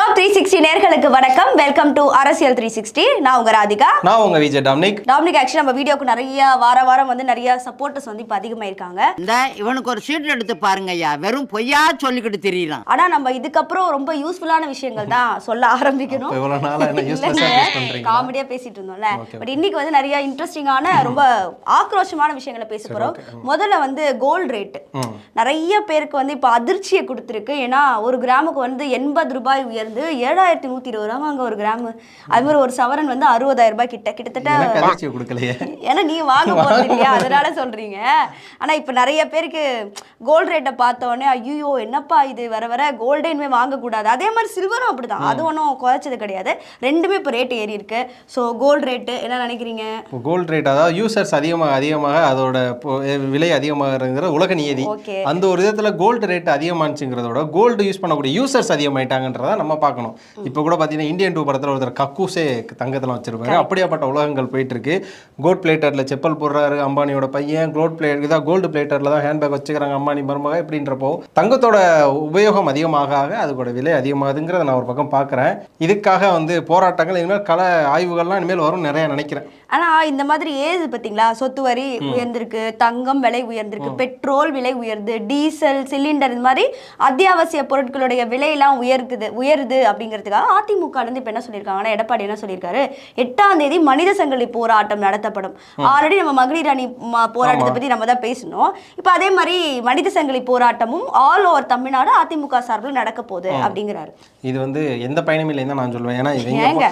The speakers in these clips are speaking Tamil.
குளோப் த்ரீ சிக்ஸ்டி நேர்களுக்கு வணக்கம். Welcome to Arasiyal three sixty நான் உங்க ராதிகா. நான் உங்க விஜய் டாமினிக். டாமினிக் ஆக்சுவலி நம்ம வீடியோக்கு நிறைய வார வாரம் வந்து நிறைய சப்போர்ட்டர்ஸ் வந்து இப்போ அதிகமாயிருக்காங்க. இந்த இவனுக்கு ஒரு சீட் எடுத்து பாருங்க ஐயா. வெறும் பொய்யா சொல்லிக்கிட்டு தெரியலாம் ஆனா நம்ம இதுக்கப்புறம் ரொம்ப யூஸ்ஃபுல்லான விஷயங்கள் தான் சொல்ல ஆரம்பிக்கணும். இவ்வளவு நாளா என்ன? காமெடியா பேசிட்டு இருந்தோம்ல. பட் இன்னைக்கு வந்து நிறைய இன்ட்ரெஸ்டிங்கான ரொம்ப ஆக்ரோஷமான விஷயங்களை பேச போறோம். முதல்ல வந்து கோல்ட் ரேட் நிறைய பேருக்கு வந்து இப்போ அதிர்ச்சியை கொடுத்துருக்கு. ஏன்னா ஒரு கிராமுக்கு வந்து எண்பது ரூபாய் உயர்ந்து ஏழாயிரத்தி நூத்தி இருபது ரூபா அங்க ஒரு கிராம். அது மாதிரி ஒரு சவரன் வந்து அறுபதாயிரம் ரூபாய் கிட்ட கிட்டத்தட்ட ஏன்னா நீ வாங்க போறது இல்லையா? அதனால சொல்றீங்க. ஆனா இப்ப நிறைய பேருக்கு கோல்ட் ரேட்டை பார்த்த உடனே ஐயோ என்னப்பா இது? வர வர கோல்டே இனிமே வாங்கக்கூடாது. அதே மாதிரி சில்வரும் அப்படிதான். அது ஒன்றும் குறைச்சது கிடையாது. ரெண்டுமே இப்போ ரேட் ஏறி இருக்கு. ஸோ கோல்ட் ரேட்டு என்ன நினைக்கிறீங்க? கோல்ட் ரேட் அதாவது யூசர்ஸ் அதிகமாக அதிகமாக அதோட விலை அதிகமாகிறதுங்கிற உலக நியதி. அந்த ஒரு விதத்தில் கோல்டு ரேட் அதிகமானுச்சுங்கிறதோட கோல்டு யூஸ் பண்ணக்கூடிய யூசர்ஸ் அதிகமாயிட்டாங்கன்றத நம்ம பார்க்கணும். இப்போ கூட பார்த்தீங்கன்னா இந்தியன் டூ படத்தில் ஒருத்தர் கக்கூசே தங்கத்தில் வச்சிருப்பாரு. அப்படியாப்பட்ட உலகங்கள் போயிட்டு இருக்கு கோல்ட் பிளேட்டரில் செப்பல் போடுறாரு அம்பானியோட பையன். கோல்ட் பிளேட் இதாக கோல்டு பிளேட்டரில் தான் ஹேண்ட்பேக் வச்சுக்கிறாங்க அம்பானி மருமக இப்படின்றப்போ தங்கத்தோட உபயோகம் அதிகமாக ஆக அதோட விலை அதிகமாகுதுங்கிறத நான் ஒரு பக்கம் பார்க்குறேன். இதுக்காக வந்து போராட்டங்கள் இனிமேல் கல ஆய்வுகள்லாம் இனிமேல் வரும் நிறைய நினைக்கிறேன். ஆனா இந்த மாதிரி ஏது பாத்தீங்களா சொத்து வரி உயர்ந்திருக்கு தங்கம் விலை உயர்ந்திருக்கு பெட்ரோல் விலை உயர்ந்து டீசல் சிலிண்டர் இந்த மாதிரி அத்தியாவசிய பொருட்களுடைய விலையெல்லாம் உயர்க்குது உயருது. அப்படிங்கிறதுக்காக அதிமுக ல இருந்து இப்ப என்ன சொல்லியிருக்காங்கன்னா எடப்பாடி என்ன சொல்லியிருக்காரு? எட்டாம் தேதி மனித சங்கிலி போராட்டம் நடத்தப்படும். ஆல்ரெடி நம்ம மகளிர் அணி போராட்டத்தை பத்தி நம்ம தான் பேசணும் இப்போ அதே மாதிரி மனித சங்கிலி போராட்டமும் ஆல் ஓவர் தமிழ்நாடு அதிமுக சார்பில் நடக்க போகுது அப்படிங்கிறாரு. இது வந்து எந்த பயனும் இல்லைன்னு நான் சொல்லுவேன் ஏன்னா இவங்க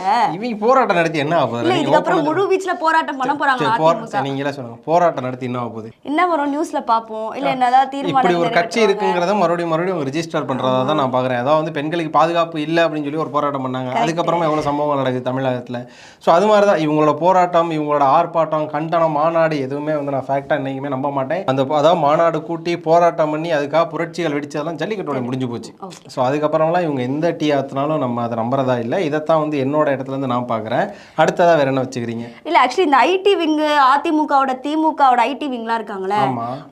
போராட்டம் நடத்தி என்ன ஆகுது இதுக்கப்புறம் முழு வீச்சுல போராட்டம் பண்ண போறாங்க நீங்களே சொல்லுங்க. போராட்டம் நடத்தி என்ன ஆக போகுது? என்ன வரும் நியூஸ்ல பாப்போம். இல்ல என்னதான் இப்படி தீர்மானம் ஒரு கட்சி. இருக்குங்கிறத மறுபடியும் மறுபடியும் ரிஜிஸ்டர் பண்றதா தான் நான் பாக்குறேன். அதாவது வந்து பெண்களுக்கு பாதுகாப்பு இல்லை அப்படின்னு சொல்லி ஒரு போராட்டம் பண்ணாங்க. அதுக்கப்புறமா எவ்வளவு சம்பவங்கள் நடக்குது தமிழகத்துல. ஸோ அது மாதிரி தான் இவங்களோட போராட்டம் இவங்களோட ஆர்ப்பாட்டம் கண்டனம் மாநாடு எதுவுமே வந்து நான் ஃபேக்டா என்னைக்குமே நம்ப மாட்டேன். அந்த அதாவது மாநாடு கூட்டி போராட்டம் பண்ணி அதுக்காக புரட்சிகள் வெடிச்சதெல்லாம் ஜல்லிக்கட்டோட முடிஞ்சு போச்சு. ஸோ அதுக்கப்புறம்லாம் இவங்க எந்த டீ ஆத்தினாலும் நம்ம அதை நம்புறதா இல்லை. இதைத்தான் வந்து என்னோட இடத்துல இருந்து நான் பார்க்குறேன் அடுத்ததா வேற என்ன வச்சுக்கிறீங்க? இல்ல ஆக்சுவலி இந்த ஐடி விங் அதிமுகவோட திமுகவோட ஐடி விங்லாம் இருக்காங்களே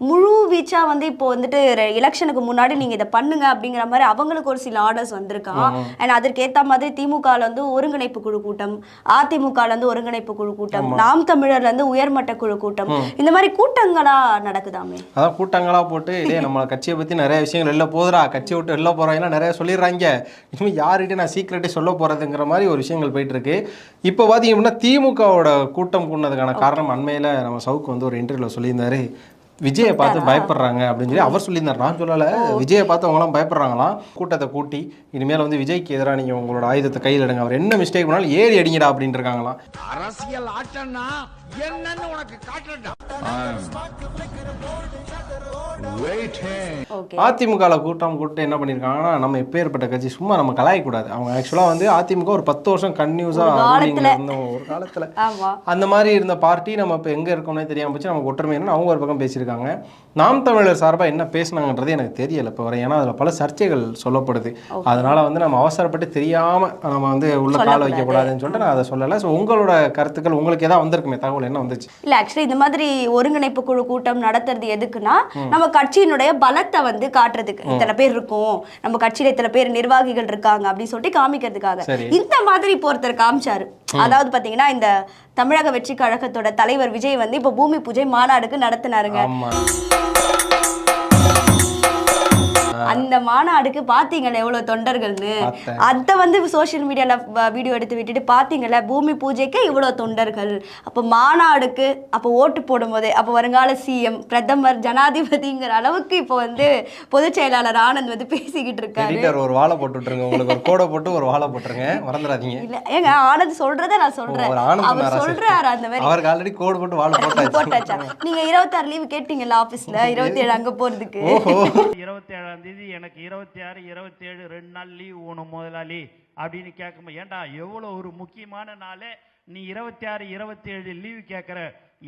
முழு வீச்சா வந்து இப்போ வந்துட்டு எலெக்ஷனுக்கு முன்னாடி நீங்க இதை பண்ணுங்க அப்படிங்கிற மாதிரி அவங்களுக்கு ஒரு சில ஆர்டர்ஸ் வந்திருக்கான் அண்ட் அதற்கு ஏத்த மாதிரி திமுகல வந்து ஒருங்கிணைப்பு குழு கூட்டம் அதிமுகல இருந்து ஒருங்கிணைப்பு குழு கூட்டம் நாம் தமிழர்ல இருந்து உயர்மட்ட குழு கூட்டம். இந்த மாதிரி கூட்டங்களா நடக்குதாமே? அதான் கூட்டங்களா போட்டு இதே நம்ம கட்சியை பத்தி நிறைய விஷயங்கள் வெளில போதுடா கட்சியை விட்டு வெளில போறாங்கன்னா நிறைய சொல்லிடுறாங்க. இனிமேல் யார்கிட்ட நான் சீக்கிரட்டே சொல்ல போறதுங்கிற மாதிரி ஒரு விஷயங்கள் போயிட்டு இருக்கு இப்போ பார்த்தீங்க அப்படின்னா திமுகவோட கூட்டம் கூடினதுக்கான காரணம் அண்மையில நம்ம சவுக்கு வந்து ஒரு இன்டர்வியூல சொல்லியிருந்தாரு. விஜயை பார்த்து பயப்படுறாங்க அப்படின்னு சொல்லி அவர் சொல்லியிருந்தார். நான் சொல்லலை. விஜயை பார்த்து அவங்களாம் பயப்படுறாங்களாம். கூட்டத்தை கூட்டி இனிமேல் வந்து விஜய்க்கு எதிராக நீங்கள் உங்களோட ஆயுதத்தை கையில் எடுங்க. அவர் என்ன மிஸ்டேக் பண்ணாலும் ஏறி அடிங்கடா அப்படின்ட்டு இருக்காங்களாம். அரசியல் ஆட்டம்னா என்னன்னு உனக்கு காட்டுறா அதிமுகவில் கூட்டம் கூட்டு என்ன பண்ணியிருக்காங்கன்னா நம்ம எப்பேற்பட்ட கட்சி சும்மா நம்ம கலாயக்கூடாது அவங்க ஆக்சுவலாக வந்து அதிமுக ஒரு பத்து வருஷம் கன்யூஸாக. இருந்தோம் ஒரு காலத்தில். அந்த மாதிரி இருந்த பார்ட்டி நம்ம இப்போ எங்கே இருக்கோம்னே தெரியாம போச்சு. நமக்கு ஒற்றுமை அவங்க ஒரு பக்கம் பேசியிருக்காங்க. நாம் தமிழர் சார்பாக என்ன பேசுனாங்கன்றது எனக்கு தெரியல இப்போ வரை ஏன்னா அதில் பல சர்ச்சைகள் சொல்லப்படுது. அதனால வந்து நம்ம அவசரப்பட்டு தெரியாம நம்ம வந்து உள்ள கால வைக்கக்கூடாதுன்னு சொல்லிட்டு நான் அதை சொல்லலை. ஸோ உங்களோட கருத்துக்கள் உங்களுக்கு ஏதாவது வந்திருக்குமே தகவல் என்ன வந்துச்சு? இல்ல ஆக்சுவலி இந்த மாதிரி ஒருங்கிணைப்பு குழு கூட்டம் நடத்துறது எதுக்குன்னா நம்ம கட்சியினுடைய பலத்தை வந்து காட்டுறதுக்கு. இத்தனை பேர் இருக்கும். நம்ம கட்சியில இத்தனை பேர் நிர்வாகிகள் இருக்காங்க அப்படின்னு சொல்லிட்டு காமிக்கிறதுக்காக. இந்த மாதிரி இப்போ ஒருத்தர் காமிச்சாரு. அதாவது பாத்தீங்கன்னா இந்த தமிழக வெற்றி கழகத்தோட தலைவர் விஜய் வந்து இப்போ பூமி பூஜை மாநாடுக்கு நடத்தினாருங்க. ஆமா அந்த மாநாடுக்கு பாத்தீங்களா எவ்வளவு தொண்டர்கள்னு. அத வந்து சோஷியல் மீடியால வீடியோ எடுத்து விட்டுட்டு பாத்தீங்கல்ல பூமி பூஜைக்கு இவ்வளவு தொண்டர்கள். அப்ப மாநாடுக்கு அப்ப ஓட்டு போடும்போது அப்ப வருங்கால சிஎம் பிரதமர் ஜனாதிபதிங்கிற அளவுக்கு இப்போ வந்து பொதுச் செயலாளர் ஆனந்த் வந்து பேசிக்கிட்டு இருக்காரு. ஒரு வாழை போட்டு விட்டுருங்க. உங்களுக்கு ஒரு கோடை போட்டு ஒரு வாழை போட்டுருங்க. மறந்துடாதீங்க. இல்ல ஏங்க ஆனந்த் சொல்றத நான் சொல்றேன். அவர்? சொல்றாரு அந்த மாதிரி. அவருக்கு ஆல்ரெடி கோடு போட்டு வாழை போட்டாச்சு. போட்டாச்சா? நீங்க இருபத்தாறு லீவு கேட்டீங்கல்ல ஆபீஸ்ல இருபத்தி ஏழு அங்க போறதுக்கு. ஓஹோ. இருபத்தி ஏழாம் தேதி எனக்கு இருபத்தி ஆறு இருபத்தி ஏழு ரெண்டு நாள் லீவ் வேணும் முதலாளி அப்படின்னு கேட்கும்போது ஏன்டா எவ்வளோ ஒரு முக்கியமான நாளே? நீ இருபத்தி ஆறு இருபத்தி ஏழு லீவ் கேட்குற.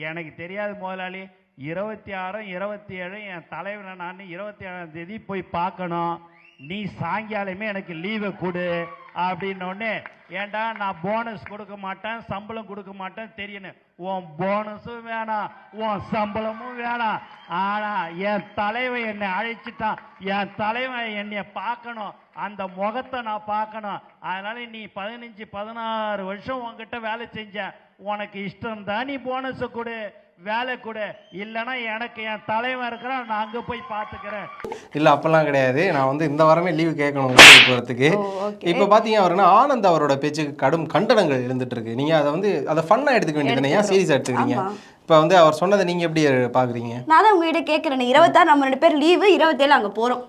எனக்கு தெரியாது முதலாளி இருபத்தி ஆறும் இருபத்தி ஏழும் என் தலைவனை நான் இருபத்தி ஏழாம் தேதி போய் பார்க்கணும். நீ சாயங்காலமே எனக்கு லீவை கொடு அப்படின்னோடனே ஏண்டா நான் போனஸ் கொடுக்க மாட்டேன் சம்பளம் கொடுக்க மாட்டேன் தெரியணும். உன் போனஸும் வேணாம் உன் சம்பளமும் வேணாம். ஆனா என் தலைவன் என்னை அழைச்சிட்டான். என் தலைவன் என்னை பார்க்கணும். அந்த முகத்தை நான் பார்க்கணும். அதனால நீ பதினஞ்சு பதினாறு வருஷம் உன்கிட்ட வேலை செஞ்ச. உனக்கு இஷ்டம் தான் நீ போனஸை கொடு. வேலை கொடு. இல்லைன்னா எனக்கு என் தலைவன் இருக்கிறான் நான் அங்கே போய் பார்த்துக்கிறேன். இல்ல அப்பெல்லாம் கிடையாது. நான் வந்து இந்த வாரமே லீவு கேட்கணும் ஊருக்கு போறதுக்கு. இப்போ பாத்தீங்க அவருன்னா ஆனந்த் அவரோட பேச்சுக்கு கடும் கண்டனங்கள் இருந்துட்டு இருக்கு. நீங்க அதை வந்து அதை ஃபன்னா எடுத்துக்க வேண்டியது ஏன் சீரியஸா எடுத்துக்கிறீங்க? இப்போ வந்து அவர் சொன்னதை நீங்க எப்படி பாக்குறீங்க? நான் தான் உங்ககிட்ட கேட்குறேன் இருபத்தாறு நம்ம ரெண்டு பேர் லீவு இருபத்தேழு அங்கே போகிறோம்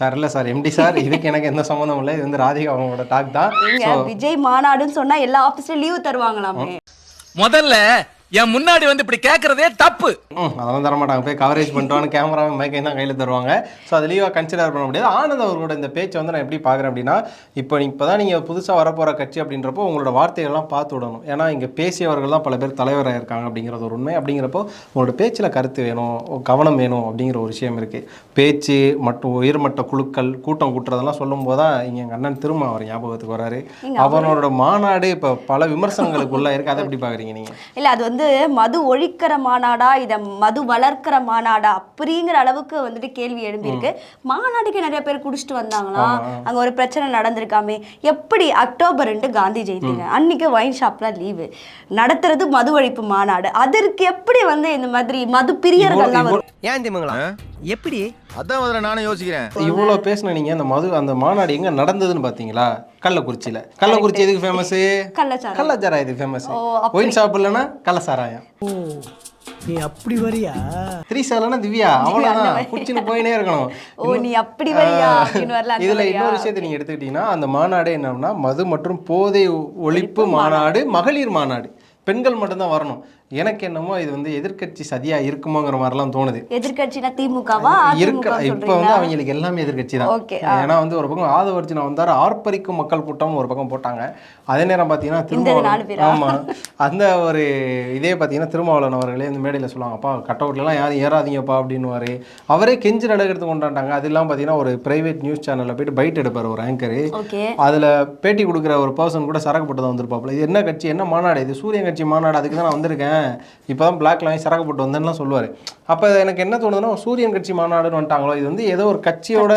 சார் இல்ல சார். எம்டி சார் இதுக்கு எனக்கு எந்த சம்மந்தம் இல்லை. இது வந்து ராதிகா அவங்களோட டாக் தான். நீங்க விஜய் மாநாடுன்னு சொன்னா எல்லா ஆபீஸ்லயும் லீவு தருவாங்களாமே. முதல்ல என் முன்னாடி வந்து இப்படி கேக்குறதே தப்பு. அதெல்லாம் தர மாட்டாங்க போய் கவரேஜ் பண்ணிட்டோன்னு கேமரா மைக்கையும் தான் கையில் தருவாங்க. ஸோ அது லீவாக கன்சிடர் பண்ண முடியாது. ஆனந்த் அவர்களோட இந்த பேச்சை வந்து நான் எப்படி பார்க்குறேன் அப்படின்னா இப்போ இப்போ தான் நீங்கள் புதுசாக வரப்போகிற கட்சி அப்படின்றப்போ உங்களோட வார்த்தைகள்லாம் பார்த்து விடணும். ஏன்னா இங்கே பேசியவர்கள் தான் பல பேர் தலைவராக இருக்காங்க அப்படிங்கிறது ஒரு உண்மை. அப்படிங்கிறப்போ உங்களோட பேச்சில் கருத்து வேணும் கவனம் வேணும் அப்படிங்கிற ஒரு விஷயம் இருக்குது பேச்சு மற்றும் உயர்மட்ட குழுக்கள் கூட்டம் கூட்டுறதெல்லாம் சொல்லும்போது தான் இங்கே எங்கள் அண்ணன் திரும்ப அவர் ஞாபகத்துக்கு வராரு அவரோட மாநாடு இப்போ பல விமர்சனங்களுக்குள்ள இருக்குது அதை எப்படி பார்க்குறீங்க நீங்கள் இல்ல அது வந்து மது ஒழிக்கிற மாநாடா இத மது வளர்க்கிற மாநாடா அப்படிங்கிற அளவுக்கு வந்துட்டு கேள்வி எழும்பியிருக்கு. மாநாட்டுக்கு நிறைய பேர் குடிச்சிட்டு வந்தாங்களா? அங்க ஒரு பிரச்சனை நடந்திருக்காமே. எப்படி அக்டோபர் ரெண்டு காந்தி ஜெயந்திங்க? அன்னைக்கு ஒயின் ஷாப்லாம் லீவு நடத்துறது மது ஒழிப்பு மாநாடு. அதற்கு எப்படி வந்து இந்த மாதிரி மது பிரியர்கள்லாம் வரும் ஏன் திமுங்களா? எப்படி? அதான் முதல்ல நானும் யோசிக்கிறேன். இவ்வளோ பேசின நீங்க அந்த மது அந்த மாநாடு எங்க நடந்ததுன்னு பாத்தீங்களா கள்ளக்குறிச்சியில. கள்ளக்குறிச்சி எதுக்கு ஃபேமஸ் கள்ளச்சாராயம். கள்ளச்சாராயம் இது ஃபேமஸ் ஓ. ஒயின் ஷாப் இல்லைன்னா கள்ளசாராயம் நீ அப்படி வரியா? த்ரீ சாலனா திவ்யா அவ்வளோதான் குச்சின்னு போயினே இருக்கணும். ஓ நீ அப்படி வரியா இதுல? இன்னொரு விஷயத்தை நீங்க எடுத்துக்கிட்டீங்கன்னா அந்த மாநாடு என்னன்னா மது மற்றும் போதை ஒழிப்பு மாநாடு. மகளிர் மாநாடு. பெண்கள் மட்டும்தான் வரணும். எனக்கு என்னமோ இது வந்து எதிர்க்கட்சி சதியா இருக்குமோங்கிற மாதிரிலாம் தோணுது. எதிர்க்கட்சினா திமுகவா? இருக்க இப்போ வந்து அவங்களுக்கு எல்லாமே எதிர்க்கட்சி தான். ஏன்னா வந்து ஒரு பக்கம் ஆதவர்ஜுனா வந்தார் ஆர்ப்பரிக்கும் மக்கள் கூட்டம் ஒரு பக்கம் போட்டாங்க. அதே நேரம் பார்த்தீங்கன்னா இந்த நாலு திருமாவளவன் பேரா? ஆமா. அந்த ஒரு இதே பார்த்தீங்கன்னா திருமாவளவன் அவர்களே இந்த மேடையில் சொல்லுவாங்க அப்பா கட் அவுட்லலாம் யாரும் ஏறாதீங்கப்பா அப்படின்னுவாரு. அவரே கெஞ்சி நடக்கிறது கொண்டாண்டாங்க. அது இல்லாமல் பார்த்தீங்கன்னா ஒரு பிரைவேட் நியூஸ் சேனலில் போயிட்டு பைட் எடுப்பார் ஒரு ஆங்கரு அதில் பேட்டி கொடுக்குற ஒரு பர்சன் கூட சரக்கு போட்டு தான் வந்திருப்பாப்புல. இது என்ன கட்சி? என்ன மாநாடு? இது சூரியன் கட்சி மாநாடு. அதுக்கு தான் நான் வந்திருக்கேன். இப்போ தான் பிளாக்ல வாங்கி சரக்கு போட்டு வந்தேன்னுலாம் சொல்லுவார். அப்போ எனக்கு என்ன தோணுதுன்னா சூரியன் கட்சி மாநாடுன்னு வந்துட்டாங்களோ இது வந்து ஏதோ ஒரு கட்சியோட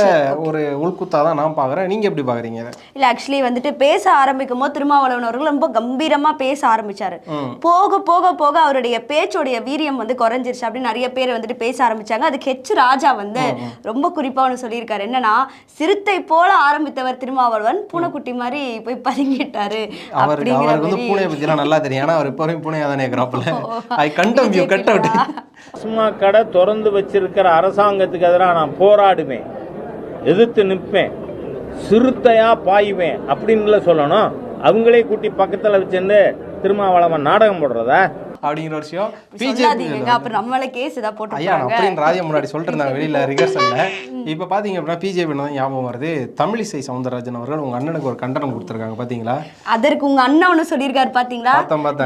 ஒரு உள்குத்தா தான் நான் பார்க்குறேன் நீங்கள் எப்படி பார்க்குறீங்க இதை? இல்ல ஆக்சுவலி வந்துட்டு பேச ஆரம்பிக்கும் போது திருமாவளவன் அவர்கள் ரொம்ப கம்பீரமா பேச ஆரம்பிச்சாரு. போக போக போக அவருடைய பேச்சோடைய வீரியம் வந்து குறைஞ்சிருச்சு அப்படின்னு நிறைய பேர் வந்துட்டு பேச ஆரம்பிச்சாங்க. அதுக்கு ஹெச் ராஜா வந்து ரொம்ப குறிப்பா ஒன்று சொல்லியிருக்காரு. என்னன்னா சிறுத்தை போல ஆரம்பித்தவர் திருமாவளவன். பூனைக்குட்டி மாதிரி போய் பதுங்கிட்டாரு அப்படிங்கிற அவருக்கு வந்து பூனையை பற்றிலாம் நல்லா தெரியும். ஏன்னா அவர் இப்போ பூனையாக தானே இருக்கிறாப்புல ஐ கண்டம் யூ கட் அவுட் டாஸ்மாக் கடை திறந்து வச்சிருக்கிற அரசாங்கத்துக்கு எதிராக நான் போராடுவேன். எதிர்த்து நிற்பேன். சிறுத்தையா பாய்வேன் அப்படின்னு சொல்லணும். அவங்களே கூட்டி பக்கத்தில் வச்சிருந்து திருமாவளவன் நாடகம் போடுறதா? அப்படிங்கிற ஒரு விஷயம். பிஜேபி அப்புறம் நம்மள கேஸ் ஏதாவது போட்டு ஐயா அப்படின்னு ராஜா முன்னாடி சொல்லிட்டு இருந்தாங்க. வெளியில ரிகர்சல்ல இப்போ பாத்தீங்க அப்படின்னா பிஜேபி தான் ஞாபகம் வருது. தமிழிசை சவுந்தரராஜன் அவர்கள் உங்க அண்ணனுக்கு ஒரு கண்டனம் கொடுத்துருக்காங்க. பாத்தீங்களா? அதற்கு உங்க அண்ணன் ஒண்ணு சொல்லியிருக்காரு பாத்தீங்களா.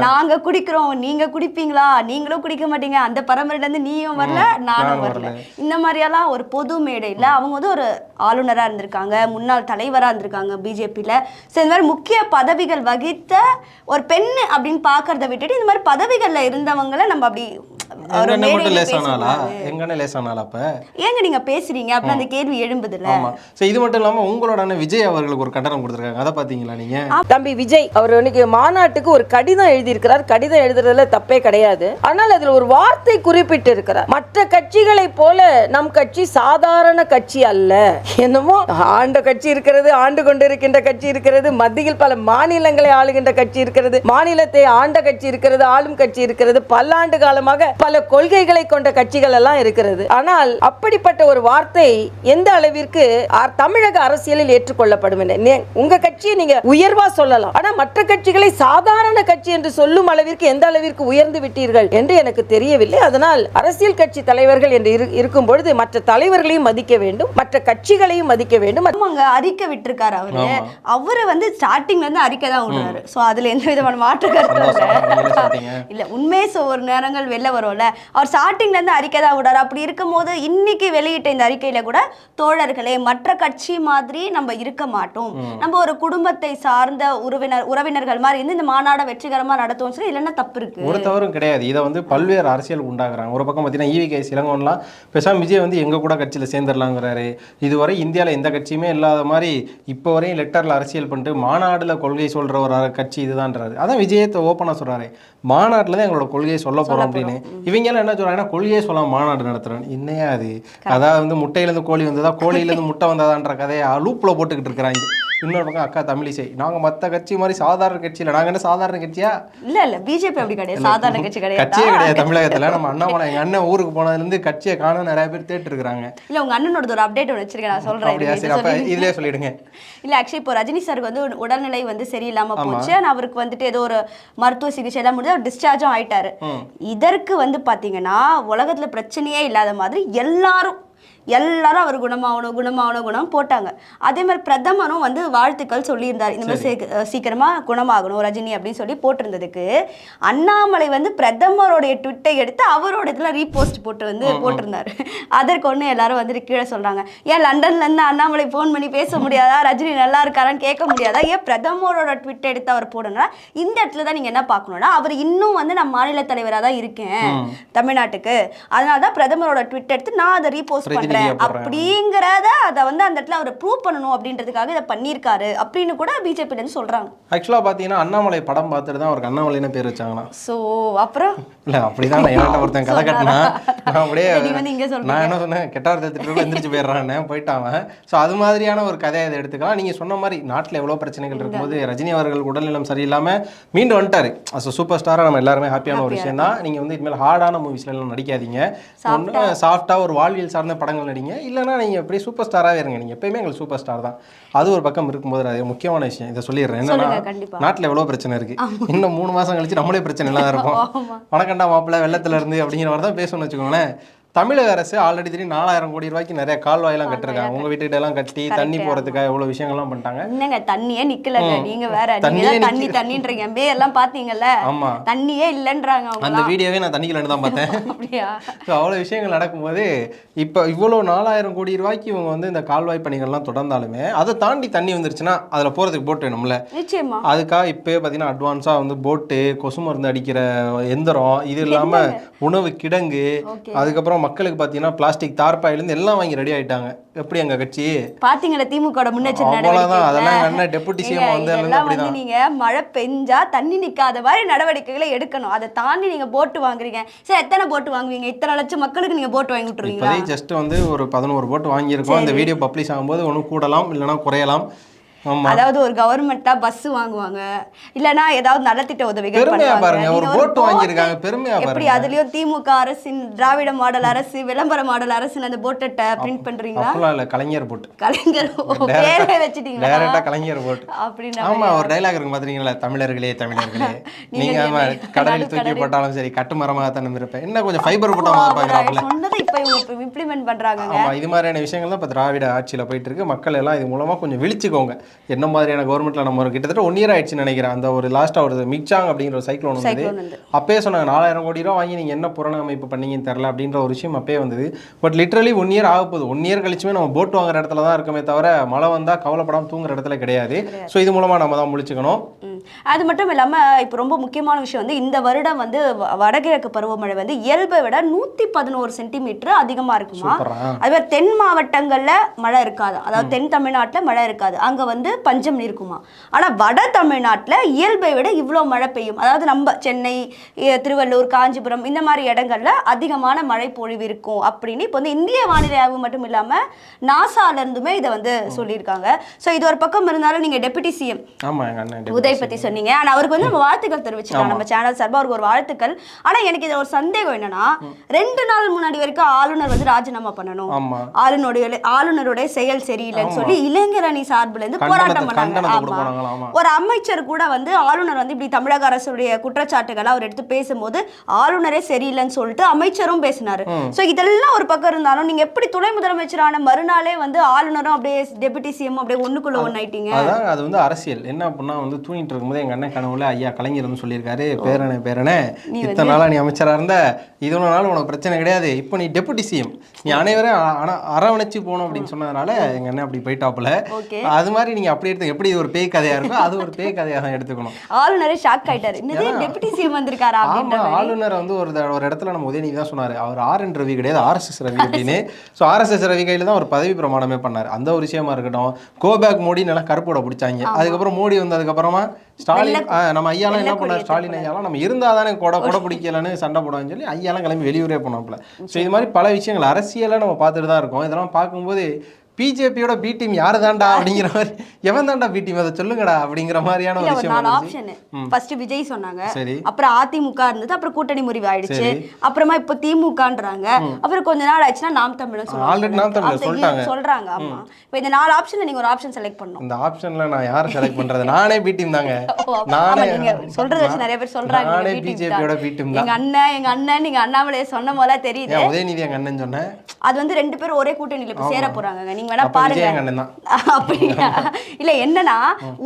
நாங்க குடிக்கிறோம். நீங்க குடிப்பீங்களா? நீங்களும் குடிக்க மாட்டீங்க. அந்த பரம்பரையில இருந்து நீயும் வரல நானும் வரல. இந்த மாதிரியெல்லாம் ஒரு பொது மேடையில அவங்க வந்து ஒரு ஆளுநரா இருந்திருக்காங்க. முன்னாள் தலைவரா இருந்திருக்காங்க பிஜேபியில ஸோ இந்த மாதிரி முக்கிய பதவிகள் வகித்த ஒரு பெண் அப்படின்னு பாக்குறத விட்டுட்டு இந்த மாதிரி பதவிகள்ல இருந்தவங்கள நம்ம அப்படி மட்டும் மேடையில லேசானாலா பேசக்கூடாது. எங்கண்ணே லேசானாலா அப்ப? ஏங்க நீங்க பேசுறீங்க? அப்படின்னு அந்த கேள்வி எழும்புதுல்ல. ஆமா. சோ இது மட்டும் இல்லாம உங்களோட அண்ணன் விஜய் அவர்களுக்கு ஒரு கண்டனம் கொடுத்துருக்காங்க. அதை பாத்தீங்களா நீங்க? தம்பி விஜய் அவர் இன்னைக்கு மாநாட்டுக்கு ஒரு கடிதம் எழுதியிருக்கிறார். கடிதம் எழுதுறதுல தப்பே கிடையாது. ஆனால் அதுல ஒரு வார்த்தை குறிப்பிட்டு இருக்கிறார் மற்ற கட்சிகளை போல நம் கட்சி சாதாரண கட்சி அல்ல. என்னமோ ஆண்ட கட்சி இருக்கிறது ஆண்டு கொண்டிருக்கின்ற கட்சி இருக்கிறது மத்தியில் பல மாநிலங்களை ஆளுகின்ற கட்சி இருக்கிறது மாநிலத்தை ஆண்ட கட்சி இருக்கிறது ஆளும் கட்சி இருக்கிறது பல்லாண்டு காலமாக பல கொள்கைகளை கொண்ட கட்சிகள் எல்லாம் இருக்கிறது. ஆனால் அப்படிப்பட்ட ஒரு வார்த்தை எந்த அளவிற்கு தமிழக அரசியலில் ஏற்றுக்கொள்ளப்படும் உங்க கட்சியை நீங்க உயர்வா சொல்லலாம். ஆனா மற்ற கட்சிகளை சாதாரண கட்சி என்று சொல்லும் அளவிற்கு எந்த அளவிற்கு உயர்ந்து விட்டீர்கள் என்று எனக்கு தெரியவில்லை. அதனால் அரசியல் கட்சி தலைவர்கள் என்று இரு- இருக்கும் பொழுது மற்ற தலைவர்களையும் மதிக்க வேண்டும் மற்ற கட்சிகளையும் மதிக்க வேண்டும். ஆமாங்க அறிக்கை விட்டிருக்காரு அவரு. அவரு வந்து ஸ்டார்டிங்ல இருந்து அறிக்கை தான் விடுறாரு. சோ அதுல எந்த விதமான மாற்று. நீங்களே இல்ல சோ ஒரு நேரங்கள் வெளில வரும்ல அவர் ஸ்டார்டிங்ல இருந்து அறிக்கை தான் விடுறாரு. அப்படி இருக்கும்போது இன்னைக்கு வெளியிட்ட இந்த அறிக்கையில கூட தோழர்களே மற்ற கட்சி மாதிரி நம்ம இருக்க மாட்டோம். நம்ம ஒரு குடும்பத்தை சார்ந்த உறவினர் உறவினர்கள் மாதிரி இருந்து இந்த மாநாடை வெற்றிகரமா நடத்துவோம் சொல்லி இல்லைன்னா தப்பு இருக்கு. ஒரு தவறும் கிடையாது. இதை வந்து பல்வேறு அரசியல் உண்டாக்குறாங்க. ஒரு பக்கம் பார்த்தீங்கன்னா ஈவி கே சிலங்கோன்லாம் பேசாம விஜய் வந்து எங்க கூட கட்சியில் சேர்ந்துடலாங்கிறாரு. இதுவரை இந்தியாவில் எந்த கட்சியுமே இல்லாத மாதிரி இப்போ வரையும் லெட்டரில் அரசியல் பண்ணிட்டு மாநாடுல கொள்கை சொல்ற ஒரு கட்சி இதுதான்றாரு. அதான் விஜயத்தை ஓப்பனாக சொல்றாரு. மாநாட்டில் தான் எங்களோட கொள்கையை சொல்ல போறோம் அப்படின்னு. இவங்க எல்லாம் என்ன சொல்றாங்கன்னா கொள்கையே சொல்லாம மாநாடு நடத்துறோம் என்னையா அது? அதாவது வந்து முட்டையிலேருந்து கோழி வந்ததா கோழியிலேருந்து முட்டை வந்ததான்ற கதையை லூப்பில் போட்டுக்கிட்டு இருக்கிறாங்க. இன்னொரு பக்கம் அக்கா தமிழிசை நாங்க மத்த கட்சி மாதிரி சாதாரண கட்சி இல்லை. நாங்க என்ன சாதாரண கட்சியா? இல்ல இல்ல. பிஜேபி அப்படி கிடையாது. சாதாரண கட்சி கட்சியே கிடையாது கிடையாது தமிழகத்துல. நம்ம அண்ணாமலை எங்க அண்ணன் ஊருக்கு போனதுல இருந்து கட்சியை காண நிறைய பேர் தேட்டு இருக்காங்க இல்ல உங்க அண்ணனோட ஒரு அப்டேட் ஒன்று வச்சிருக்கேன். நான் சொல்றேன். இதுலயே சொல்லிடுங்க. இல்ல ஆக்சுவலி இப்போ ரஜினி சாருக்கு வந்து உட- உடல்நிலை வந்து சரியில்லாம போச்சு. அவருக்கு வந்துட்டு ஏதோ ஒரு மருத்துவ சிகிச்சை எல்லாம் முடிஞ்சு அவர் டிஸ்சார்ஜும் ஆயிட்டாரு. இதற்கு வந்து பாத்தீங்கன்னா உலகத்துல பிரச்சனையே இல்லாத மாதிரி எல்லாரும் எல்லாரும் அவர் குணமாகணும் குணமாகணும் குணம் போட்டாங்க. அதே மாதிரி பிரதமரும் வந்து வாழ்த்துக்கள் சொல்லியிருந்தார். இந்த மாதிரி சீக்க- சீக்கிரமா குணமாகணும் ரஜினி அப்படின்னு சொல்லி போட்டிருந்ததுக்கு. அண்ணாமலை வந்து பிரதமருடைய ட்விட்டை எடுத்து அவரோட இதுல ரீபோஸ்ட் போட்டு வந்து போட்டிருந்தாரு. அதற்கு ஒண்ணு எல்லாரும் வந்துட்டு கீழே சொல்றாங்க. ஏன் லண்டன்ல இருந்து அண்ணாமலை ஃபோன் பண்ணி பேச முடியாதா? ரஜினி நல்லா இருக்காரான்னு கேட்க முடியாதா? ஏன் பிரதமரோட ட்விட் எடுத்து அவர் போடணும்னா இந்த இடத்துல தான் நீங்க என்ன பார்க்கணும்னா அவர் இன்னும் வந்து நான் மாநில தலைவரா தான் இருக்கேன் தமிழ்நாட்டுக்கு. அதனால தான் பிரதமரோட ட்விட் எடுத்து நான் அதை ரீபோஸ்ட் பண்றேன். அப்படிங்கிறத அதை வந்து அந்த இடத்துல அவர் ப்ரூவ் பண்ணணும் அப்படின்றதுக்காக இதை பண்ணியிருக்காரு அப்படின்னு கூட பிஜேபில இருந்து சொல்றாங்க. ஆக்சுவலா பாத்தீங்கன்னா அண்ணாமலை படம் பார்த்துட்டு தான் அவருக்கு அண்ணாமலைன்னு பேர் வச்சாங்களாம். சோ அப்புறம்? இல்ல அப்படிதான் என்கிட்ட ஒருத்தன் கதை கட்டினா நான் அப்படியே நீ வந்து இங்க சொல்றீங்க. நான் என்ன சொன்னேன்? கெட்டார்த்த திட்டு எந்திரிச்சு போயிடுறான்னு போயிட்டாங்க ஸோ அது மாதிரியான ஒரு கதையை அதை எடுத்துக்கலாம். நீங்க சொன்ன மாதிரி நாட்டுல எவ்வளவு பிரச்சனைகள் இருக்கும்போது ரஜினி அவர்கள் உடல்நலம் சரியில்லாம மீண்டும் வந்துட்டாரு. அஸ் சூப்பர் ஸ்டாரா நம்ம எல்லாருமே ஹாப்பியான ஒரு விஷயம் தான் நீங்க வந்து இனிமேல் ஹார்டான மூவிஸ்ல எல்லாம் நடிக்காதீங்க. ஒன்று சாஃப்டா ஒரு வாழ்வியல் சார்ந்த படங்கள் நடிங்க இல்லைன்னா நீங்க அப்படியே சூப்பர் ஸ்டாராகவே இருங்க. நீங்க எப்பயுமே எங்களுக்கு சூப்பர் ஸ்டார் தான். அது ஒரு பக்கம் இருக்கும்போது அது முக்கியமான விஷயம். இதை சொல்லிடுறேன். என்னன்னா. நாட்டுல எவ்வளவு பிரச்சனை இருக்கு. இன்னும் மூணு மாசம் கழிச்சு நம்மளே பிரச்சனை இல்லாத இருப்போம். வணக்கண்டா மாப்பிள்ளை வெள்ளத்துல இருந்து அப்படிங்கிற மாதிரி தான் பேசணும்னு வச்சுக்கோங்களேன். தமிழக அரசு ஆல்ரெடி தெரியும் நாலாயிரம் கோடி ரூபாய்க்கு நிறைய கால்வாயெல்லாம் கட்டிருக்காங்க. உங்க வீட்டுக்கிட்ட எல்லாம் கட்டி தண்ணி போறதுக்காக எவ்வளவு விஷயங்கள்லாம் பண்ணிட்டாங்க. என்னங்க தண்ணியே நிக்கலங்க. ம். நீங்க வேற நீங்க தண்ணி நிக்கல. தண்ணின்றீங்க எம்பே எல்லாம் பாத்தீங்கல்ல? ஆமா. தண்ணியே இல்லைன்றாங்க அந்த வீடியோவே நான் தண்ணிக்கலன்னு தான் பார்த்தேன். அப்படியா? ஸோ அவ்வளோ விஷயங்கள் நடக்கும்போது இப்போ இவ்வளோ நாலாயிரம் கோடி ரூபாய்க்கு இவங்க வந்து இந்த கால்வாய் பணிகள்லாம் தொடர்ந்தாலுமே அதை தாண்டி தண்ணி வந்துருச்சுன்னா அதில் போகிறதுக்கு போட் வேணும்ல. நிச்சயமா. அதுக்காக இப்போயே பார்த்தீங்கன்னா அட்வான்ஸாக வந்து போட்டு கொசு மருந்து அடிக்கிற எந்திரம் இது இல்லாமல் உணவு கிடங்கு. அதுக்கப்புறம் மக்களுக்கு பார்த்தீங்கன்னா பிளாஸ்டிக் தார்பாயிலேருந்து எல்லாம் வாங்கி ரெடி ஆயிட்டாங்க. எப்படி எங்கள் கட்சி? பாத்தீங்களா திமுக முன்னெச்சரிக்கை அவ்வளோதான் அதெல்லாம் டெபுட்டி சிஎம் வந்து தான் நீங்க மழை பெஞ்சா தண்ணி நிக்காத மாதிரி நடவடிக்கைகளை எடுக்கணும். அதை தாண்டி நீங்க போட்டு வாங்குறீங்க. சரி எத்தனை போட்டு வாங்குவீங்க? இத்தனை லட்சம் மக்களுக்கு நீங்க போட்டு வாங்கி விட்டுருவீங்களா? இப்போதைக்கு ஜஸ்ட் வந்து ஒரு பதினோரு போட்டு வாங்கியிருக்கோம். இந்த வீடியோ பப்ளிஷ் ஆகும்போது ஒன்றும் கூடலாம் இல்லைன்னா குறையலாம். அதாவது ஒரு கவர்மெண்டா பஸ் வாங்குவாங்க. இல்லனா ஏதாவது நலத்திட்ட உதவிகள் பண்ணுவாங்க. எப்படி. அதுலயும் திமுக அரசின் திராவிட மாடல் அரசு விளம்பர மாடல் அரசு அந்த போட்டை பிரிண்ட் பண்றீங்களா? இல்லை. கலைஞர் போட்டு கலைஞர் பேரே வச்சிட்டீங்களா? டேரக்டா கலைஞர் போட்டு அப்படின்னா ஆமா ஒரு டைலாக் இருக்கு பாத்தீங்களா தமிழர்களே தமிழர்களே. நீங்க ஆமா? கடலில் தூக்கி போட்டாலும் சரி கட்டு மரமாக தான் இருப்பேன் என்ன கொஞ்சம் ஃபைபர் போட்டா மாதிரி பாக்குறாப்புல. சொன்னதை இப்ப இவங்க இம்ப்ளிமெண்ட் பண்றாங்கங்க. ஆமா இது மாதிரியான விஷயங்கள் தான் இப்போ திராவிட ஆட்சியில போயிட்டு இருக்கு. மக்கள் எல்லாம் இது மூலமா கொஞ்சம் விழிச்சுக்கோங்க. என்ன மாதிரியான கவர்மெண்ட்ல நம்ம கிட்டத்தட்ட ஒன் இயர் ஆயிடுச்சுன்னு நினைக்கிறேன். அந்த ஒரு லாஸ்டா ஒரு மிக்சாங் அப்படிங்கிற ஒரு சைக்ளோன் வந்தது. Cyclone வந்து. அப்பயே சொன்னாங்க நாலாயிரம் கோடி ரூபா வாங்கி நீங்க என்ன புறண அமைப்பு பண்ணீங்கன்னு தெரியல அப்படின்ற ஒரு விஷயம் அப்பயே வந்தது. பட் லிட்டரலி ஒன் இயர் ஆக போகுது. ஒன் இயர் கழிச்சுமே நம்ம போட் வாங்குற இடத்துல தான் இருக்கமே தவிர மழை வந்தா கவலைப்படாம தூங்குற இடத்துல கிடையாது. ஸோ இது மூலமா நம்ம தான் முழிச்சுக்கணும். ம். அது மட்டும் இல்லாம இப்போ ரொம்ப முக்கியமான விஷயம் வந்து இந்த வருடம் வந்து வடகிழக்கு பருவமழை வந்து இயல்பை விட நூத்தி பதினோரு சென்டிமீட்டர் அதிகமா இருக்குமா. அதுவே தென் மாவட்டங்கள்ல மழை இருக்காது? அதாவது தென் தமிழ்நாட்டுல மழை இருக்காது. அங்க வந்து பஞ்சம் இருக்குமா ஆனா வட தமிழ்நாட்டுல இயல்பை விட இவ்வளோ மழை பெய்யும். அதாவது நம்ம சென்னை திருவள்ளூர் காஞ்சிபுரம் இந்த மாதிரி இடங்கள்ல அதிகமான மழை பொழிவு இருக்கும் அப்படின்னு இப்போ வந்து இந்திய வானிலை ஆய்வு மட்டும் இல்லாம நாசால இருந்துமே இதை வந்து சொல்லியிருக்காங்க. ஸோ இது ஒரு பக்கம் இருந்தாலும் நீங்க டெபுட்டி சிஎம் உதய் பத்தி சொன்னீங்க. ஆனா அவருக்கு வந்து நம்ம வாழ்த்துக்கள் தெரிவிச்சுக்கலாம். நம்ம சேனல் சார்பா அவருக்கு ஒரு வாழ்த்துக்கள். ஆனா எனக்கு இது ஒரு சந்தேகம் என்னன்னா ரெண்டு நாள் முன்னாடி வரைக்கும் ஆளுநர் வந்து ராஜினாமா பண்ணணும். ஆளுநருடைய ஆளுநருடைய செயல் சரியில்லைன்னு சொல்லி இளைஞர் அணி சார்புல இருந்து போராட்டம் பண்ணாங்க. ஒரு அமைச்சர் கூட வந்து ஆளுநர் வந்து இப்படி தமிழக அரசுடைய குற்றச்சாட்டுகளை அவர் எடுத்து பேசும்போது ஆளுநரே சரியில்லைன்னு சொல்லிட்டு அமைச்சரும் பேசினாரு. சோ இதெல்லாம் ஒரு பக்கம் இருந்தாலும் நீங்க எப்படி துணை முதலமைச்சரான மறுநாளே வந்து ஆளுநரும் அப்படியே டெபுட்டி சிஎம் அப்படியே ஒண்ணுக்குள்ள ஒண்ணு ஆயிட்டீங்க அதான் அது வந்து அரசியல். என்ன அப்படின்னா வந்து தூங்கிட்டு இருக்கும்போது எங்க அண்ணன் கனவுல ஐயா கலைஞர் வந்து சொல்லியிருக்காரு பேரனே பேரனே இத்தனை நாளா நீ அமைச்சரா இருந்த இவ்வளவு நாள் உனக்கு பிரச்சனை கிடையாது. இப்போ நீ டெபுட்டி சிஎம் நீ அனைவரையும் அ- அண- அரவணைச்சு போகணும் அப்படின்னு சொன்னதுனால எங்க அண்ணன் அப்படி போயிட்டாப்புல. அது மாதிரி நீங்க அப்படி எடுத்து எப்படி இது ஒரு பேய் கதையா இருக்கோ அது ஒரு பேய் கதையா தான் எடுத்துக்கணும். ஆளுநரே ஷாக் ஆயிட்டாரு. டெபுட்டி சிஎம் வந்திருக்காரா. ஆளுநர் வந்து ஒரு ஒரு இடத்துல நம்ம உதயநிதி தான் சொன்னாரு. அவர் ஆர் என் ரவி கிடையாது ஆர்எஸ்எஸ் ரவி அப்படின்னு. ஸோ ஆர்எஸ்எஸ் ரவி கையில தான் ஒரு பதவி பிரமாணமே பண்ணாரு. அந்த ஒரு விஷயமா இருக்கட்டும் கோபேக் மோடி நல்லா கருப்போட பிடிச்சாங்க. அதுக்கப்புறம் மோடி வந்ததுக்கு அப்புறமா ஸ்டாலின் நம்ம ஐயாலாம் என்ன பண்ணார்? ஸ்டாலின் ஐயாலாம் நம்ம இருந்தா தானே கொடை கொடை பிடிக்கலன்னு சண்டை போடுவான்னு சொல்லி ஐயாலாம் கிளம்பி வெளியூரே போனாப்புல. ஸோ இது மாதிரி பல விஷயங்கள் அரசியலை நம்ம பார்த்துட்டு தான் இருக்கோம். இதெல்லாம் பார்க்கும்போது பிஜேபியோட பி டீம் யாரு தான்டா அப்படிங்கிற மாதிரி எவன் தான்டா பி டீம் அதை சொல்லுங்கடா அப்படிங்கிற மாதிரியான ஒரு விஷயம் நாலு. ஆப்ஷன் ஃபர்ஸ்ட் விஜய் சொன்னாங்க. அப்புறம் அதிமுக இருந்தது அப்புறம் கூட்டணி முறிவு ஆயிடுச்சு. அப்புறமா இப்போ திமுகன்றாங்க. அப்புறம் கொஞ்ச நாள் ஆச்சுன்னா நாம் தமிழ் நாம் சொல்லிட்டாங்க. சொல்றாங்க ஆமா. இப்போ இந்த நாலு ஆப்ஷன்ல நீங்க ஒரு ஆப்ஷன் செலக்ட் பண்ணணும். இந்த ஆப்ஷன்ல நான் யாரை செலக்ட் பண்றது? நானே பி டீம் தாங்க. நானே நீங்க சொல்றத வச்சு நிறைய பேர் சொல்றாங்க. நானே பிஜேபியோட. பி டீம் எங்க அண்ணன் எங்க அண்ணன் நீங்க அண்ணாமலையை சொன்ன போல தெரியுது. உதயநிதி எங்க அண்ணன் சொன்னேன் அது வந்து ரெண்டு பேரும் ஒரே கூட்டணியில சேர போறாங்க நீங்க வேணா பாருங்க. அப்படியா? இல்ல என்னன்னா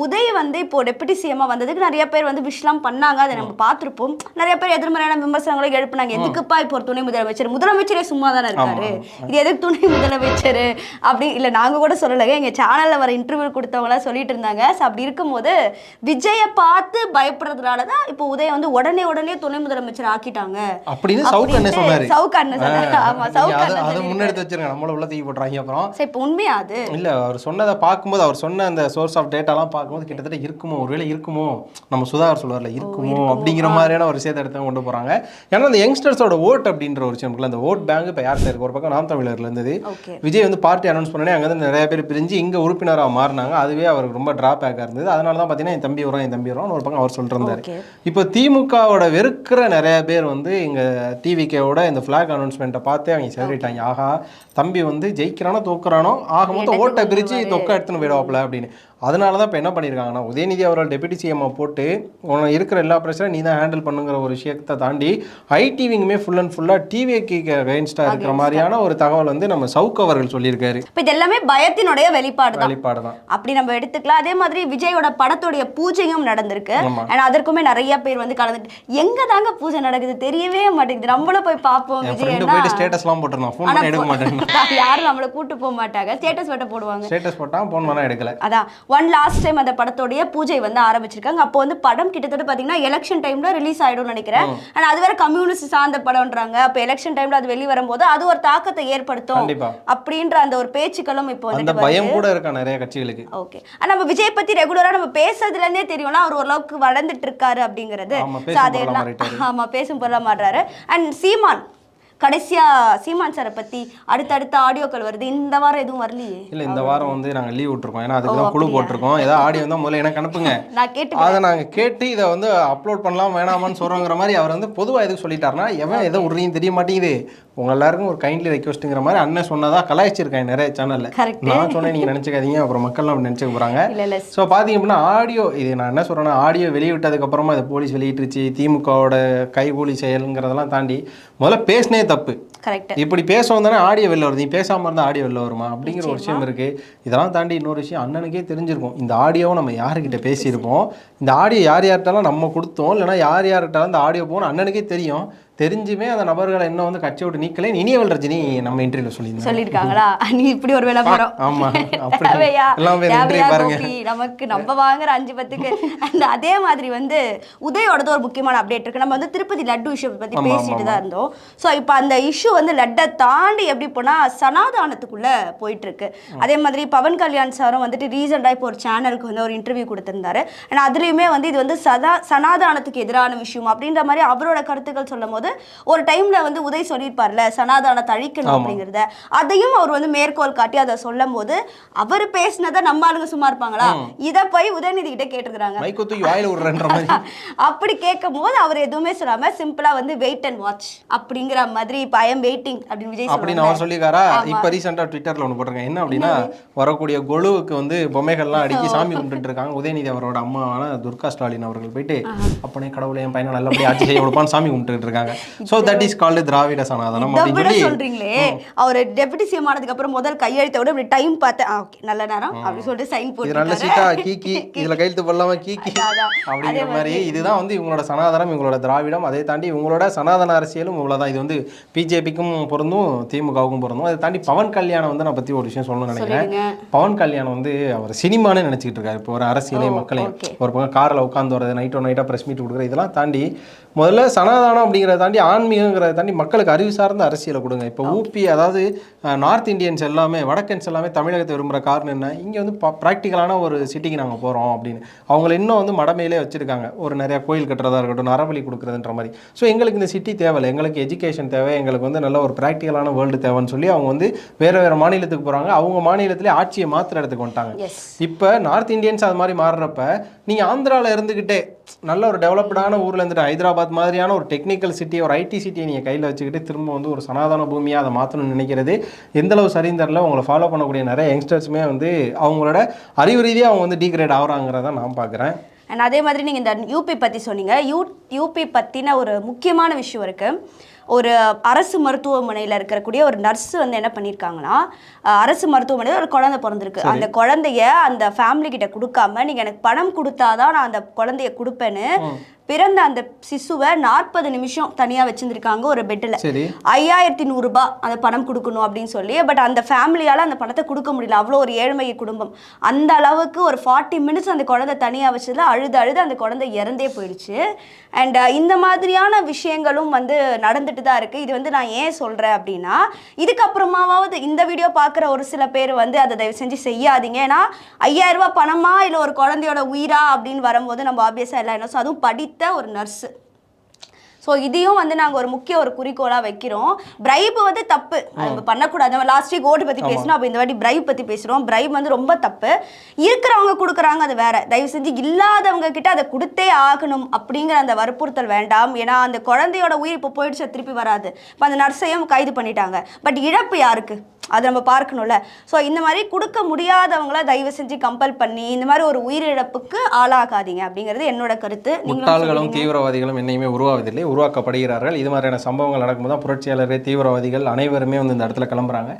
உதய் வந்து இப்போ டெபுட்டி சிஎம்மா வந்ததுக்கு நிறைய பேர் வந்து விஷலாம் பண்ணாங்க. அதை நம்ம பார்த்திருப்போம். நிறைய பேர் எதிர்மறையான விமர்சனங்களை எழுப்புனாங்க. எதுக்குப்பா இப்போ ஒரு துணை முதலமைச்சர்? முதலமைச்சரே சும்மா தானே இருக்காரு. இது எதுக்கு துணை முதலமைச்சர்? அப்படி இல்ல நாங்க கூட சொல்லலைங்க. எங்க சேனல்ல வர இன்டர்வியூ கொடுத்தவங்க எல்லாம் சொல்லிட்டு இருந்தாங்க. So, அப்படி இருக்கும்போது விஜய பார்த்து பயப்படுறதுனால தான் இப்போ உதய் வந்து உடனே உடனே துணை முதலமைச்சர் ஆக்கிட்டாங்க. அப்படின்னு சவுக்கு அண்ணன் சொன்னாரு. சவுக்கு அண்ணன் சொன்னாரு. ஆமா அண்ணன் சொல்லியிருக்காரு. முன்னெடுத்து வச்சிருங்க. நம்மள உள்ள தூக்கி போட்டுறாங்க அப்புறம். உண்மையா அது இல்ல அவர் சொன்னதை பார்க்கும்போது அவர் சொன்ன அந்த சோர்ஸ் ஆஃப் டேட்டாலாம் பார்க்கும்போது கிட்டத்தட்ட இருக்குமோ ஒருவேளை இருக்குமோ நம்ம சுதாகர் சொல்லுவார்ல இருக்குமோ அப்படிங்கிற மாதிரியான ஒரு விஷயத்தை எடுத்து கொண்டு போறாங்க. ஏன்னா அந்த யங்ஸ்டர்ஸோட ஓட் அப்படின்ற ஒரு விஷயம் இருக்குல்ல அந்த ஓட் பேங்க் இப்போ யார்கிட்ட இருக்கு? ஒரு பக்கம் நாம் தமிழர்ல இருந்தது. விஜய் வந்து பார்ட்டி அனௌன்ஸ் பண்ணனே அங்கே வந்து நிறைய பேர் பிரிஞ்சு இங்கே உறுப்பினராக மாறினாங்க. அதுவே அவருக்கு ரொம்ப டிராபேக்காக இருந்தது. அதனால தான் பார்த்தீங்கன்னா என் தம்பி வரும் என் தம்பி வரும் ஒரு பக்கம் அவர் சொல்லிட்டு இருந்தாரு. இப்போ திமுகவோட வெறுக்கிற நிறைய பேர் வந்து இங்கே டிவிகேவோட இந்த ஃப்ளாக் அனௌன்ஸ்மெண்ட்டை பார்த்து அவங்க செலிட்டாங்க ஆஹா தம்பி வந்து ஜெயிக்கிறானோ தோக்குறானோ ஆக மொத்தம் ஓட்டை பிரித்து. தொக்க எடுத்துன்னு போயிடுவாப்புல அப்படின்னு அதனால தான் இப்போ என்ன பண்ணியிருக்காங்கன்னா உதயநிதி அவர்கள் டெபுட்டி சிஎம்ஐ போட்டு உனக்கு இருக்கிற எல்லா பிரச்சனையும் நீ தான் ஹேண்டில் பண்ணுங்கிற ஒரு விஷயத்தை தாண்டி ஐடி விங்குமே ஃபுல் அண்ட் ஃபுல்லாக டிவிக்கு அகைன்ஸ்டாக இருக்கிற மாதிரியான ஒரு தகவல் வந்து நம்ம சவுக் அவர்கள் சொல்லியிருக்காரு. இப்போ இது எல்லாமே பயத்தினுடைய வெளிப்பாடு வெளிப்பாடு தான் அப்படி நம்ம எடுத்துக்கலாம். அதே மாதிரி விஜயோட படத்துடைய பூஜையும் நடந்திருக்கு. அண்ட் அதற்குமே நிறைய பேர் வந்து கலந்துட்டு எங்க தாங்க பூஜை நடக்குது? தெரியவே மாட்டேங்குது. நம்மளும் போய் பார்ப்போம் விஜய் ஸ்டேட்டஸ்லாம் போட்டிருந்தான் ஃபோன் எடுக்க மாட்டேன் யாரும் நம்மளை கூட்டு போக மாட்டாங்க. ஸ்டேட்டஸ் மட்டும் போடுவாங்க. ஸ்டேட்டஸ் போட்டால் ஃபோன் எடுக்கல. அதான். ஒன் லாஸ்ட் டைம் அந்த படத்தோடைய பூஜை வந்து ஆரம்பிச்சிருக்காங்க. அப்போ வந்து படம் கிட்டத்தட்ட பாத்தீங்கன்னா எலெக்ஷன் டைம்ல ரிலீஸ் ஆயிடும்னு நினைக்கிறேன். ஆனா அது வேற கம்யூனிஸ்ட் சார்ந்த படம்ன்றாங்க. அப்போ எலெக்ஷன் டைம்ல அது வெளிய வரும்போது அது ஒரு தாக்கத்தை ஏற்படுத்தும். அப்படின்ற அந்த ஒரு பேச்சுக்களும் இப்போ வந்துட்டு பயம். கூட இருக்கா நிறைய கட்சிகளுக்கு? ஓகே நம்ம விஜய் பத்தி ரெகுலரா நம்ம பேசுறதுல இருந்தே தெரியும்னா அவர் ஓரளவுக்கு வளர்ந்துட்டு இருக்காரு அப்படிங்கிறது. ஆமா, பேசும் பொருளா மாறுறாரு. அண்ட் சீமான் கடைசியா சீமான் சாரை பத்தி அடுத்தடுத்த ஆடியோக்கள் வருது. இந்த வாரம் எதுவும் வரலையே? இல்ல இந்த வாரம் வந்து நாங்க லீவ் விட்டுருக்கோம். ஏன்னா அதுக்கு தான் குழு? போட்டிருக்கோம். ஏதாவது ஆடியோ வந்தா முதல்ல எனக்கு அனுப்புங்க. நான் கேட்டு அதை நாங்க கேட்டு இதை வந்து அப்லோட் பண்ணலாம் வேணாமான்னு சொல்றோங்கிற மாதிரி அவர் வந்து பொதுவா எதுக்கு சொல்லிட்டாருன்னா எவன் எதை உருன்னு தெரிய மாட்டேங்குது. உங்க எல்லாருக்கும் ஒரு கைண்ட்லி ரெக்வஸ்ட்டுங்கிற மாதிரி அண்ணன் சொன்னதா கலாய்ச்சிருக்கேன் நிறைய சேனல்ல. நான் சொன்னேன் நீங்க நினைச்சுக்காதீங்க. அப்புறம் மக்கள் அப்படி நினைச்சுக்க போறாங்க. ஸோ பார்த்தீங்க அப்படின்னா ஆடியோ இது நான் என்ன சொல்கிறேன்னா ஆடியோ வெளியிட்டதுக்கு அப்புறமா இதை போலீஸ் வெளியிட்டுருச்சு. திமுகவோட கைகூலி செயலுங்கிறதெல்லாம் தாண்டி முதல்ல பேசினே தப்பு. கரெக்ட் இப்படி பேசவும் தானே ஆடியோ வெளில வருது. நீ பேசாம இருந்தா ஆடியோ வெளில வருமா? அப்படிங்கிற ஒரு விஷயம் இருக்கு. இதெல்லாம் தாண்டி இன்னொரு விஷயம் அண்ணனுக்கே தெரிஞ்சிருக்கும். இந்த ஆடியோவை நம்ம யாருக்கிட்ட பேசியிருப்போம்? இந்த ஆடியோ யார் யார்கிட்டலாம் நம்ம கொடுத்தோம்? இல்லைன்னா யார் யார்கிட்டலாம் இந்த ஆடியோ போகணும் அண்ணனுக்கே தெரியும். தெரிஞ்சுமே அந்த நபர்களை இன்னும் வந்து கட்சி விட்டு நீக்கலே. இனியவள் ரஜினி நம்ம இன்டர்வியூ சொல்லியிருந்தோம் சொல்லிருக்காங்களா நீ இப்படி ஒரு ஆமா, இன்றைய பாருங்க. கோபி? நமக்கு நம்ம வாங்குற அஞ்சு பத்துக்கு. அந்த அதே மாதிரி வந்து உதயோடது ஒரு முக்கியமான அப்டேட் இருக்கு. நம்ம வந்து திருப்பதி லட்டு இஷ்யூ பத்தி ஆமா, பேசிட்டு ஆமா, தான் இருந்தோம். ஸோ இப்போ அந்த இஷ்யூ வந்து லட்டை தாண்டி எப்படி போனா சனாதானத்துக்குள்ள போயிட்டு இருக்கு. அதே மாதிரி பவன் கல்யாண் சாரும் வந்துட்டு ரீசெண்டாக இப்போ ஒரு சேனலுக்கு வந்து ஒரு இன்டர்வியூ கொடுத்திருந்தாரு. அண்ட் அதுலயுமே வந்து இது வந்து சதா சனாதானத்துக்கு எதிரான விஷயம் அப்படின்ற மாதிரி அவரோட கருத்துக்கள் சொல்லும் போது அதாவது ஒரு டைம்ல வந்து உதய் சொல்லியிருப்பார்ல சனாதானத்தை அழிக்கணும் அப்படிங்கிறத. அதையும் அவர் வந்து மேற்கோள் காட்டி அதை சொல்லும் போது அவர் பேசினதை நம்ம ஆளுங்க சும்மா இருப்பாங்களா? இதை போய் உதயநிதி கிட்ட கேட்டிருக்கிறாங்க. அப்படி கேட்கும் போது அவர் எதுவுமே சொல்லாம சிம்பிளா வந்து வெயிட் அண்ட் வாட்ச் அப்படிங்கிற மாதிரி இப்போ ஐ எம் வெயிட்டிங் அப்படின்னு விஜய் அப்படின்னு அவர் சொல்லியிருக்காரா. இப்ப ரீசெண்டா ட்விட்டர்ல ஒன்று போட்டிருக்கேன். என்ன அப்படின்னா வரக்கூடிய கொலுவுக்கு வந்து பொம்மைகள்லாம் அடுக்கி சாமி கும்பிட்டுட்டு இருக்காங்க. உதயநிதி அவரோட அம்மாவான துர்கா ஸ்டாலின் அவர்கள் போயிட்டு அப்பனே கடவுளே என் பையனை நல்லபடியா ஆட்சி செய்ய கொடுப்பான்னு சாமி கும்பிட்டுட்டு இருக்காங்க. ஸோ தட் இஸ் கால்டு திராவிட சனாதனம் அப்படின்னு சொல்லி. சொல்றீங்களே அவர் டெபுட்டி சிஎம் ஆனதுக்கு அப்புறம் முதல் கையெழுத்த விட இப்படி டைம் பார்த்தேன் ஓகே நல்ல நேரம் அப்படின்னு சொல்லிட்டு சைன் இது நல்ல போட்டு சீட்டா கீக்கி இதுல கையெழுத்து போடலாமா கீக்கி. அப்படிங்கிற மாதிரி இதுதான் வந்து இவங்களோட சனாதனம் இவங்களோட திராவிடம். அதை தாண்டி இவங்களோட சனாதன அரசியலும் இவ்வளவுதான். இது வந்து பிஜேபிக்கும் பொருந்தும் திமுகவுக்கும் பொருந்தும். அதை தாண்டி பவன் கல்யாணம் வந்து நான் பத்தி ஒரு விஷயம் சொல்லணும்னு நினைக்கிறேன். பவன் கல்யாணம் வந்து அவர் சினிமான்னு நினைச்சிட்டு இருக்காரு. இப்போ ஒரு அரசியலே மக்களையும். ஒரு பக்கம் காரில் உட்காந்து வரது நைட்டோ நைட்டாக ப்ரெஸ் மீட் கொடுக்குறது இதெல்லாம் தாண்டி முதல்ல சனாதானம் அப்படிங்கிறத தாண்டி ஆன்மீகங்கிறத தாண்டி மக்களுக்கு அறிவு சார்ந்த அரசியலை கொடுங்க. இப்போ ஊபி அதாவது நார்த் இந்தியன்ஸ் எல்லாமே வடக்கன்ஸ் எல்லாமே தமிழகத்தை விரும்புகிற காரணம் என்ன? இங்கே வந்து ப்ராக்டிக்கலான ஒரு சிட்டிக்கு நாங்கள் போகிறோம் அப்படின்னு. அவங்கள இன்னும் வந்து மடமையிலே வச்சுருக்காங்க. ஒரு நிறைய கோயில் கட்டுறதா இருக்கட்டும் நரபலி கொடுக்குறதுன்ற மாதிரி. ஸோ எங்களுக்கு இந்த சிட்டி தேவையில்லை. எங்களுக்கு எஜுகேஷன் தேவை. எங்களுக்கு வந்து நல்ல ஒரு ப்ராக்டிக்கலான வேர்ல்டு தேவைன்னு சொல்லி அவங்க வந்து வேறு வேறு மாநிலத்துக்கு போகிறாங்க அவங்க மாநிலத்திலே ஆட்சியை இடத்துக்கு வந்துட்டாங்க. எஸ் இப்போ நார்த் இந்தியன்ஸ் அது மாதிரி மாறுறப்ப நீங்கள் ஆந்திராவில் இருந்துக்கிட்டே நல்ல ஒரு டெவலப்டான ஊரில் இருந்துட்டு ஹைதராபாத் மாதிரியான ஒரு டெக்னிக்கல் சிட்டி ஒரு ஐடி சிட்டியை நீங்கள் கையில் வச்சுக்கிட்டு திரும்ப வந்து ஒரு சனாதன பூமியாக அதை மாற்றணும்னு நினைக்கிறது எந்தளவு சரிந்தரில் சரின்னு உங்களை ஃபாலோ பண்ணக்கூடிய நிறைய யங்ஸ்டர்ஸுமே வந்து அவங்களோட அறிவு ரீதியாக அவங்க வந்து டீக்ரேட் ஆகிறாங்கிறத நான் பார்க்குறேன் அண்ட் அதே மாதிரி நீங்கள் இந்த யூபி பற்றி சொன்னீங்க. யூ யூபி பற்றின ஒரு முக்கியமான விஷயம் இருக்குது ஒரு அரசு மருத்துவமனையில் இருக்கக்கூடிய ஒரு நர்ஸ் வந்து என்ன பண்ணியிருக்காங்கன்னா அரசு மருத்துவமனையில் ஒரு குழந்தை பிறந்திருக்கு. அந்த குழந்தைய அந்த ஃபேமிலி கிட்ட கொடுக்காம நீங்கள் எனக்கு பணம் கொடுத்தாதான் நான் அந்த குழந்தைய கொடுப்பேன்னு பிறந்த அந்த சிசுவை நாற்பது நிமிஷம் தனியாக வச்சிருந்திருக்காங்க ஒரு பெட்டில். ஐயாயிரத்தி நூறுரூபா அந்த பணம் கொடுக்கணும் அப்படின்னு சொல்லி பட் அந்த ஃபேமிலியால் அந்த பணத்தை கொடுக்க முடியல. அவ்வளோ ஒரு ஏழ்மை குடும்பம். அந்த அளவுக்கு ஒரு ஃபார்ட்டி மினிட்ஸ் அந்த குழந்தை தனியாக வச்சதுல அழுது அழுது அந்த குழந்தை இறந்தே போயிடுச்சு. அண்ட் இந்த மாதிரியான விஷயங்களும் வந்து நடந்துட்டு தான் இருக்குது இது வந்து நான் ஏன் சொல்கிறேன் அப்படின்னா இதுக்கப்புறமாவது இந்த வீடியோ பார்க்குற ஒரு சில பேர் வந்து அதை தயவு செஞ்சு செய்யாதீங்க. ஏன்னா ஐயாயிரம் ரூபாய் பணமா இல்லை ஒரு குழந்தையோட உயிரா அப்படின்னு வரும்போது நம்ம ஆப்வியஸாக எல்லாம் என்ன அதுவும் படித்த ஒரு நர்ஸு ஸோ இதையும் வந்து நாங்கள் ஒரு முக்கிய ஒரு குறிக்கோளாக வைக்கிறோம். பிரைப் வந்து தப்பு. நம்ம பண்ணக்கூடாது. நம்ம லாஸ்ட் வீக் ஓட்டு பற்றி பேசணும் அப்போ இந்த வாட்டி பிரைப் பற்றி பேசுகிறோம் பிரைப் வந்து ரொம்ப தப்பு. இருக்கிறவங்க கொடுக்குறாங்க அது வேற. தயவு செஞ்சு இல்லாதவங்க கிட்ட அதை கொடுத்தே ஆகணும் அப்படிங்கிற அந்த வற்புறுத்தல் வேண்டாம். ஏன்னா அந்த குழந்தையோட உயிர் இப்போ போயிடுச்சு திருப்பி வராது. இப்போ அந்த நர்ஸையும் கைது பண்ணிட்டாங்க. பட் இழப்பு யாருக்கு? அதை நம்ம பார்க்கணும்ல. ஸோ இந்த மாதிரி கொடுக்க முடியாதவங்கள தயவு செஞ்சு கம்பல் பண்ணி இந்த மாதிரி ஒரு உயிரிழப்புக்கு ஆளாகாதீங்க அப்படிங்கிறது என்னோட கருத்து. முட்டாள்களும். தீவிரவாதிகளும் என்னையுமே உருவாவதில்லை. உருவாக்கப்படுகிறார்கள். இது மாதிரியான சம்பவங்கள் நடக்கும்போது தான் புரட்சியாளர்கள் தீவிரவாதிகள் அனைவருமே வந்து இந்த இடத்துல கிளம்புறாங்க.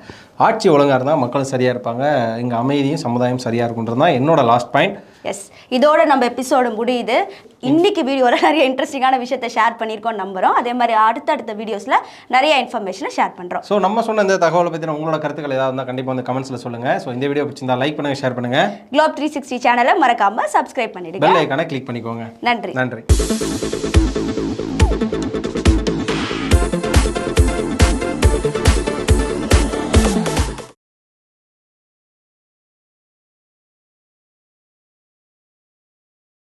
ஆட்சி ஒழுங்காக இருந்தால் மக்களும் சரியாக இருப்பாங்க. இங்கே அமைதியும் சமுதாயம் சரியாக இருக்குன்றது தான் என்னோட லாஸ்ட் பாயிண்ட் எஸ் இதோட நம்ம எபிசோடு முடியுது. இன்னைக்கு வீடியோவில் நிறைய இன்ட்ரெஸ்டிங்கான விஷயத்தை ஷேர் பண்ணியிருக்கோம் நம்புறோம். அதே மாதிரி அடுத்தடுத்த வீடியோஸில் நிறைய இன்ஃபர்மேஷனை ஷேர் பண்ணுறோம் ஸோ நம்ம சொன்ன இந்த தகவலை பற்றின உங்களோட கருத்துக்கள் ஏதாவது இருந்தால் கண்டிப்பாக வந்து கமெண்ட்ஸில் சொல்லுங்கள் ஸோ இந்த வீடியோ பிடிச்சிருந்தா லைக் பண்ணுங்கள் ஷேர் பண்ணுங்கள் குளோப் த்ரீ சிக்ஸ்டி சேனலை மறக்காமல் சப்ஸ்கிரைப் பண்ணிடுங்க. பெல் ஐக்கானை கிளிக் பண்ணிக்கோங்க. நன்றி. நன்றி.